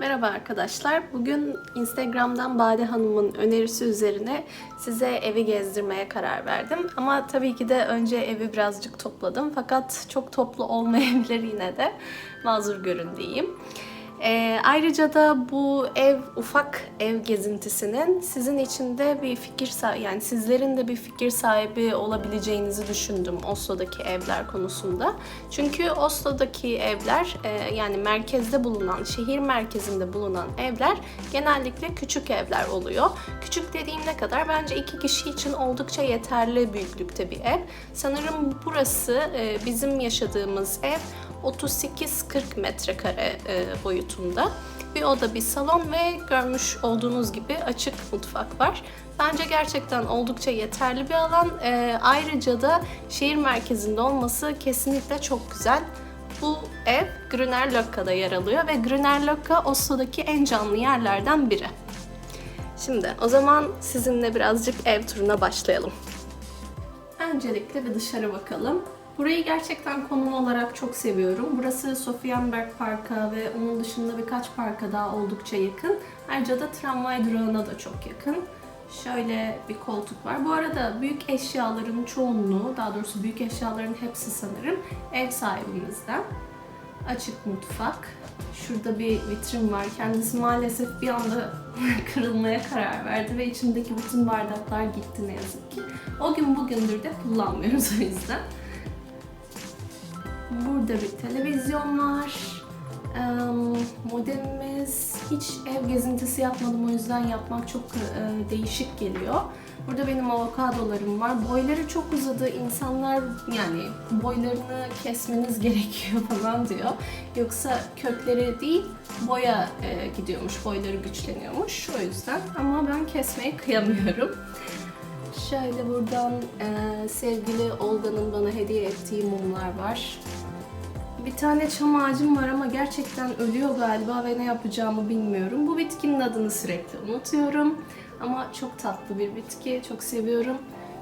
Merhaba arkadaşlar. Bugün Instagram'dan Bade Hanım'ın önerisi üzerine size evi gezdirmeye karar verdim. Ama tabii ki de önce evi birazcık topladım. Fakat çok toplu olmayabilir yine de. Mazur görün diyeyim. Ee, ayrıca da bu ev ufak ev gezintisinin sizin için de bir fikir yani sizlerin de bir fikir sahibi olabileceğinizi düşündüm Oslo'daki evler konusunda. Çünkü Oslo'daki evler e, yani merkezde bulunan, şehir merkezinde bulunan evler genellikle küçük evler oluyor. Küçük dediğim ne kadar? Bence iki kişi için oldukça yeterli büyüklükte bir ev. Sanırım burası e, bizim yaşadığımız ev 38-40 metrekare e, boyutunda. Bir oda, bir salon ve görmüş olduğunuz gibi açık mutfak var. Bence gerçekten oldukça yeterli bir alan. E, ayrıca da şehir merkezinde olması kesinlikle çok güzel. Bu ev Grüner Lökka'da yer alıyor ve Grüner Lökka Oslo'daki en canlı yerlerden biri. Şimdi o zaman sizinle birazcık ev turuna başlayalım. Öncelikle bir dışarı bakalım. Burayı gerçekten konum olarak çok seviyorum. Burası Sofienberg Park'a ve onun dışında birkaç parka daha oldukça yakın. Ayrıca da tramvay durağına da çok yakın. Şöyle bir koltuk var. Bu arada büyük eşyaların çoğunluğu, daha doğrusu büyük eşyaların hepsi sanırım ev sahibimizden. Açık mutfak. Şurada bir vitrin var. Kendisi maalesef bir anda kırılmaya karar verdi ve içindeki bütün bardaklar gitti ne yazık ki. O gün bugündür de kullanmıyoruz o yüzden. Burada bir televizyon var. Eee, Modemimiz hiç ev gezintisi yapmadım o yüzden yapmak çok e, değişik geliyor. Burada benim avokadolarım var. Boyları çok uzadı. İnsanlar yani boylarını kesmeniz gerekiyor falan diyor. Yoksa kökleri değil boya e, gidiyormuş. Boyları güçleniyormuş. O yüzden ama ben kesmeye kıyamıyorum. Şöyle buradan e, sevgili Olga'nın bana hediye ettiği mumlar var. Bir tane çam ağacım var ama gerçekten ölüyor galiba ve ne yapacağımı bilmiyorum. Bu bitkinin adını sürekli unutuyorum. Ama çok tatlı bir bitki, çok seviyorum.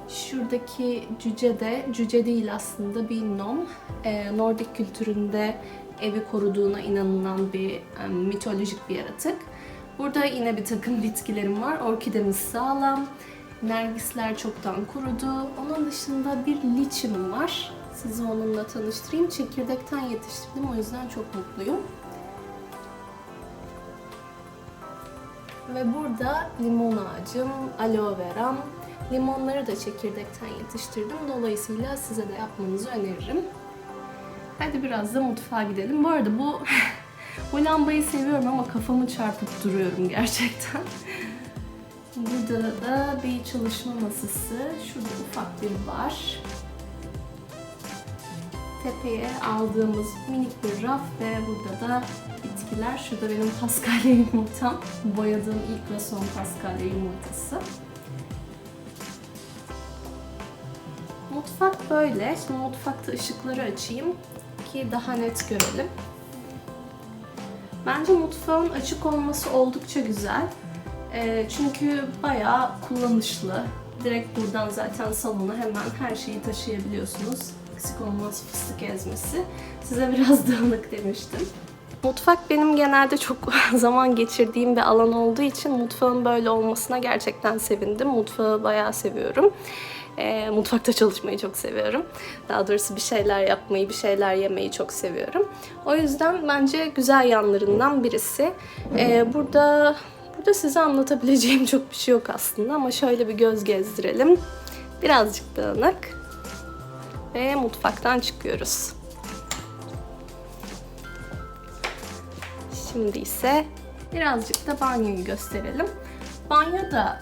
Şuradaki cüce de, cüce değil aslında bir nom. Ee, Nordik kültüründe evi koruduğuna inanılan bir e, mitolojik bir yaratık. Burada yine bir takım bitkilerim var. Orkidemiz sağlam. Nergisler çoktan kurudu. Onun dışında bir liçimim var. Sizi onunla tanıştırayım. Çekirdekten yetiştirdim o yüzden çok mutluyum. Ve burada limon ağacım, aloe veram. Limonları da çekirdekten yetiştirdim. Dolayısıyla size de yapmanızı öneririm. Hadi biraz da mutfağa gidelim. Bu arada bu bu lambayı seviyorum ama kafamı çarpıp duruyorum gerçekten. Burada da bir çalışma masası. Şurada ufak bir bar. Tepeye aldığımız minik bir raf ve burada da bitkiler. Şurada benim paskalya yumurtam. Boyadığım ilk ve son paskalya yumurtası. Mutfak böyle. Şimdi mutfakta ışıkları açayım ki daha net görelim. Bence mutfağın açık olması oldukça güzel. Ee, çünkü bayağı kullanışlı. Direkt buradan zaten salona hemen her şeyi taşıyabiliyorsunuz. Eksik olmaz fıstık ezmesi. Size biraz dağınık demiştim. Mutfak benim genelde çok zaman geçirdiğim bir alan olduğu için mutfağın böyle olmasına gerçekten sevindim. Mutfağı bayağı seviyorum. Ee, mutfakta çalışmayı çok seviyorum. Daha doğrusu bir şeyler yapmayı, bir şeyler yemeyi çok seviyorum. O yüzden bence güzel yanlarından birisi. Ee, burada burada size anlatabileceğim çok bir şey yok aslında ama şöyle bir göz gezdirelim. Birazcık dağınık. Ve mutfaktan çıkıyoruz. Şimdi ise birazcık da banyoyu gösterelim. Banyo da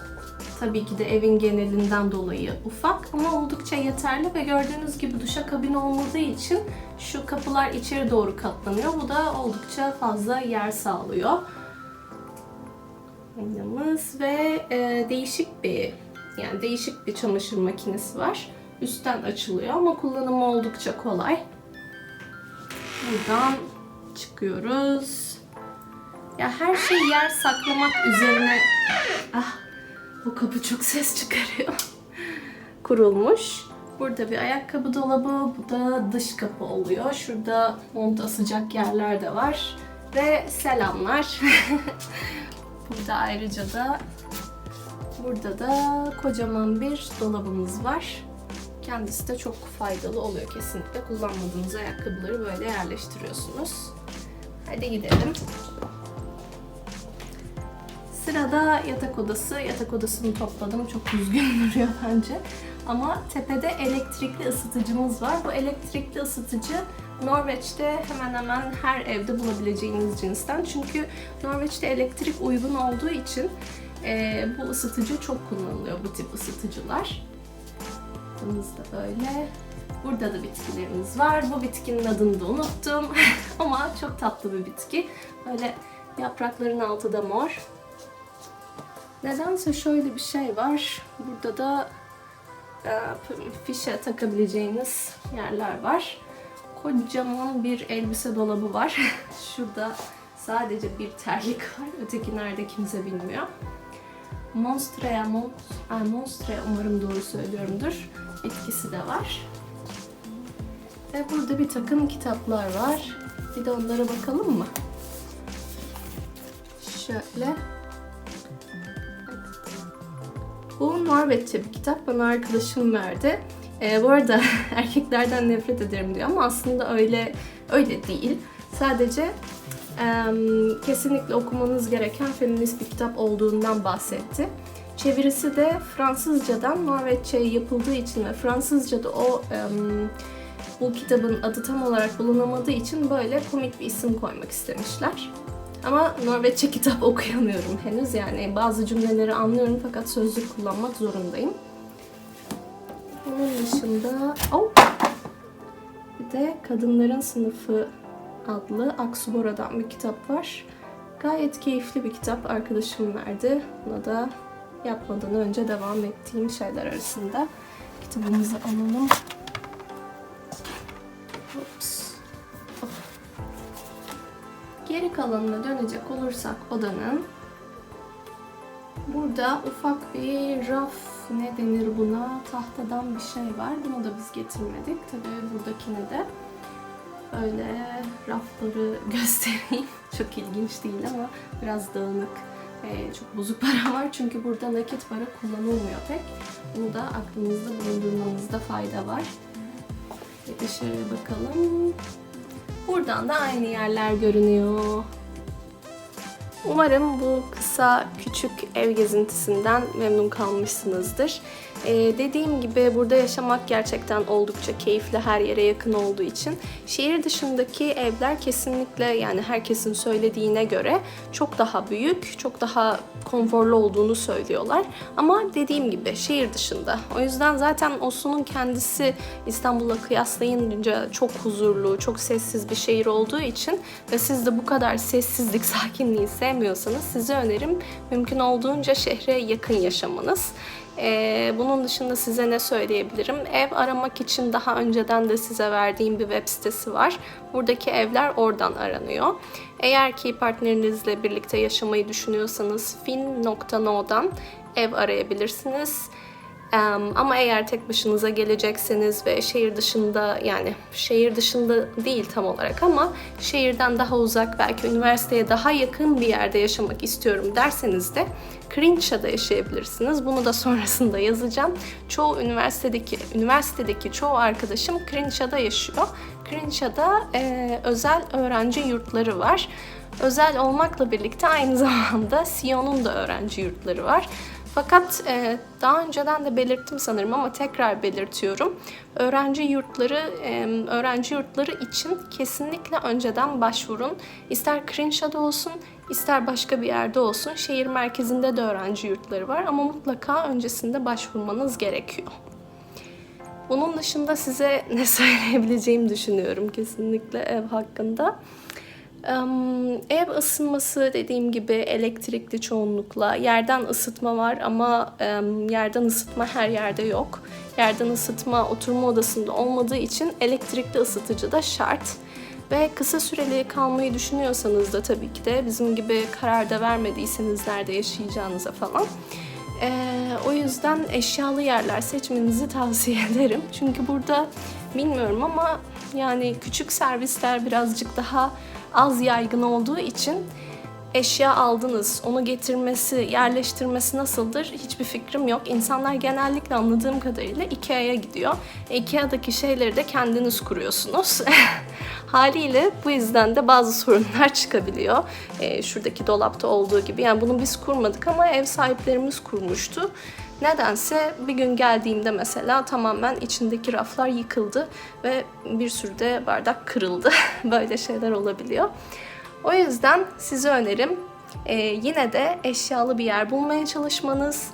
tabii ki de evin genelinden dolayı ufak ama oldukça yeterli ve gördüğünüz gibi duşakabin olmadığı için şu kapılar içeri doğru katlanıyor. Bu da oldukça fazla yer sağlıyor. Aynamız ve e, değişik bir yani değişik bir çamaşır makinesi var. Üstten açılıyor ama kullanımı oldukça kolay. Buradan çıkıyoruz. Ya her şey yer saklamak üzerine... Ah, bu kapı çok ses çıkarıyor. Kurulmuş. Burada bir ayakkabı dolabı, bu da dış kapı oluyor. Şurada mont asacak yerler de var. Ve selamlar. burada ayrıca da burada da kocaman bir dolabımız var. Kendisi de çok faydalı oluyor kesinlikle. Kullanmadığınız ayakkabıları böyle yerleştiriyorsunuz. Hadi gidelim. Sırada yatak odası. Yatak odasını topladım. Çok düzgün duruyor bence. Ama tepede elektrikli ısıtıcımız var. Bu elektrikli ısıtıcı Norveç'te hemen hemen her evde bulabileceğiniz cinsten. Çünkü Norveç'te elektrik uygun olduğu için e, bu ısıtıcı çok kullanılıyor, bu tip ısıtıcılar. Bunumuz da böyle. Burada da bitkilerimiz var. Bu bitkinin adını da unuttum. Ama çok tatlı bir bitki. Böyle yaprakların altı da mor. Nedense şöyle bir şey var. Burada da e, fişe takabileceğiniz yerler var. Kocaman bir elbise dolabı var. Şurada sadece bir terlik var. Öteki nerede kimse bilmiyor. Monstrea, Mon Ay, Monstrea umarım doğru söylüyorumdur. Bitkisi de var. Ve burada bir takım kitaplar var. Bir de onlara bakalım mı? Şöyle. Bu Norveççe bir kitap. Bana arkadaşım verdi. Ee, bu arada erkeklerden nefret ederim diyor ama aslında öyle öyle değil. Sadece em, kesinlikle okumanız gereken feminist bir kitap olduğundan bahsetti. Çevirisi de Fransızcadan Norveççe'ye yapıldığı için ve Fransızca'da o bu kitabın adı tam olarak bulunamadığı için böyle komik bir isim koymak istemişler. Ama Norveççe kitap okuyamıyorum henüz yani bazı cümleleri anlıyorum fakat sözlük kullanmak zorundayım. Bunun dışında oh! bir de Kadınların Sınıfı adlı Aksubora'dan bir kitap var. Gayet keyifli bir kitap arkadaşım verdi. Buna da yapmadan önce devam ettiğim şeyler arasında. Kitabımızı alalım. Ups. Of. Geri kalanına dönecek olursak odanın burada ufak bir raf ne denir buna tahtadan bir şey var. Bunu da biz getirmedik. Tabii buradakini de öyle rafları göstereyim. Çok ilginç değil ama biraz dağınık. Ee, çok bozuk para var çünkü burada nakit para kullanılmıyor pek. Bunu da aklınızda bulundurmanızda fayda var. Bir dışarı bakalım. Buradan da aynı yerler görünüyor. Umarım bu kısa küçük ev gezintisinden memnun kalmışsınızdır. Ee, dediğim gibi burada yaşamak gerçekten oldukça keyifli her yere yakın olduğu için. Şehir dışındaki evler kesinlikle yani herkesin söylediğine göre çok daha büyük, çok daha konforlu olduğunu söylüyorlar. Ama dediğim gibi şehir dışında. O yüzden zaten Oslo'nun kendisi İstanbul'la kıyaslayınca çok huzurlu, çok sessiz bir şehir olduğu için ve siz de bu kadar sessizlik, sakinliği sevmiyorsanız size önerim mümkün olduğunca şehre yakın yaşamanız. Ee, bunun dışında size ne söyleyebilirim? Ev aramak için daha önceden de size verdiğim bir web sitesi var. Buradaki evler oradan aranıyor. Eğer ki partnerinizle birlikte yaşamayı düşünüyorsanız fin.no'dan ev arayabilirsiniz. Ama eğer tek başınıza gelecekseniz ve şehir dışında yani şehir dışında değil tam olarak ama şehirden daha uzak belki üniversiteye daha yakın bir yerde yaşamak istiyorum derseniz de Krinça'da yaşayabilirsiniz. Bunu da sonrasında yazacağım. Çoğu üniversitedeki üniversitedeki çoğu arkadaşım Krinça'da yaşıyor. Krinça'da e, özel öğrenci yurtları var. Özel olmakla birlikte aynı zamanda Sion'un da öğrenci yurtları var. Fakat e, daha önceden de belirttim sanırım ama tekrar belirtiyorum. Öğrenci yurtları e, öğrenci yurtları için kesinlikle önceden başvurun. İster Krinşa'da olsun, ister başka bir yerde olsun. Şehir merkezinde de öğrenci yurtları var ama mutlaka öncesinde başvurmanız gerekiyor. Bunun dışında size ne söyleyebileceğimi düşünüyorum kesinlikle ev hakkında. Ev ısınması dediğim gibi elektrikli çoğunlukla. Yerden ısıtma var ama yerden ısıtma her yerde yok. Yerden ısıtma oturma odasında olmadığı için elektrikli ısıtıcı da şart. Ve kısa süreli kalmayı düşünüyorsanız da tabii ki de bizim gibi kararda vermediyseniz nerede yaşayacağınıza falan. Ee, o yüzden eşyalı yerler seçmenizi tavsiye ederim. Çünkü burada bilmiyorum ama yani küçük servisler birazcık daha az yaygın olduğu için eşya aldınız, onu getirmesi, yerleştirmesi nasıldır hiçbir fikrim yok. İnsanlar genellikle anladığım kadarıyla Ikea'ya gidiyor. Ikea'daki şeyleri de kendiniz kuruyorsunuz. Haliyle bu yüzden de bazı sorunlar çıkabiliyor. E, şuradaki dolapta olduğu gibi. Yani bunu biz kurmadık ama ev sahiplerimiz kurmuştu. Nedense bir gün geldiğimde mesela tamamen içindeki raflar yıkıldı ve bir sürü de bardak kırıldı. Böyle şeyler olabiliyor. O yüzden size önerim e, yine de eşyalı bir yer bulmaya çalışmanız,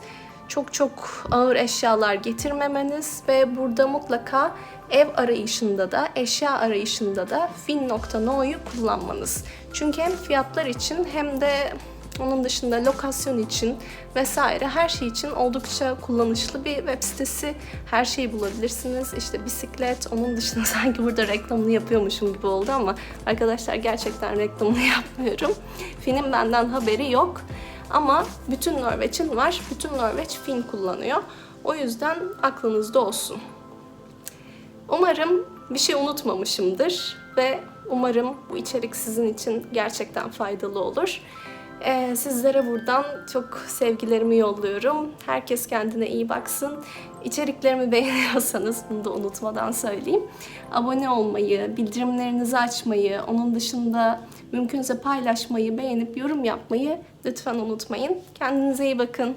çok çok ağır eşyalar getirmemeniz ve burada mutlaka ev arayışında da eşya arayışında da fin.no'yu kullanmanız. Çünkü hem fiyatlar için hem de onun dışında lokasyon için vesaire her şey için oldukça kullanışlı bir web sitesi. Her şeyi bulabilirsiniz. İşte bisiklet, onun dışında sanki burada reklamını yapıyormuşum gibi oldu ama arkadaşlar gerçekten reklamını yapmıyorum. Fin'in benden haberi yok. Ama bütün Norveç'in var. Bütün Norveç Fin kullanıyor. O yüzden aklınızda olsun. Umarım bir şey unutmamışımdır ve umarım bu içerik sizin için gerçekten faydalı olur. Ee, sizlere buradan çok sevgilerimi yolluyorum. Herkes kendine iyi baksın. İçeriklerimi beğeniyorsanız bunu da unutmadan söyleyeyim. Abone olmayı, bildirimlerinizi açmayı, onun dışında mümkünse paylaşmayı, beğenip yorum yapmayı lütfen unutmayın. Kendinize iyi bakın.